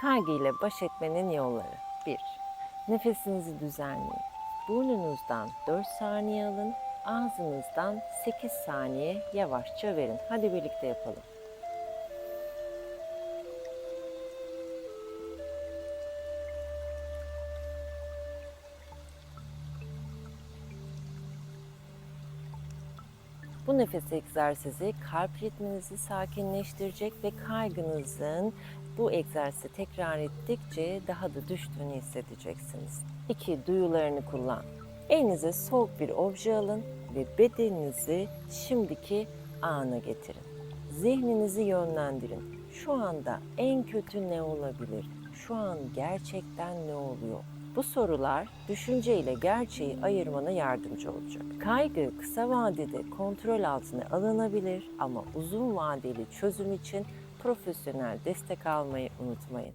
Kaygı ile baş etmenin yolları 1. Nefesinizi düzenleyin. Burnunuzdan 4 saniye alın, ağzınızdan 8 saniye yavaşça verin. Hadi birlikte yapalım. Bu nefes egzersizi kalp ritminizi sakinleştirecek ve kaygınızın bu egzersizi tekrar ettikçe daha da düştüğünü hissedeceksiniz. 2. Duyularını kullan. Elinize soğuk bir obje alın ve bedeninizi şimdiki ana getirin. Zihninizi yönlendirin. Şu anda en kötü ne olabilir? Şu an gerçekten ne oluyor? Bu sorular düşünce ile gerçeği ayırmana yardımcı olacak. Kaygı kısa vadede kontrol altına alınabilir ama uzun vadeli çözüm için profesyonel destek almayı unutmayın.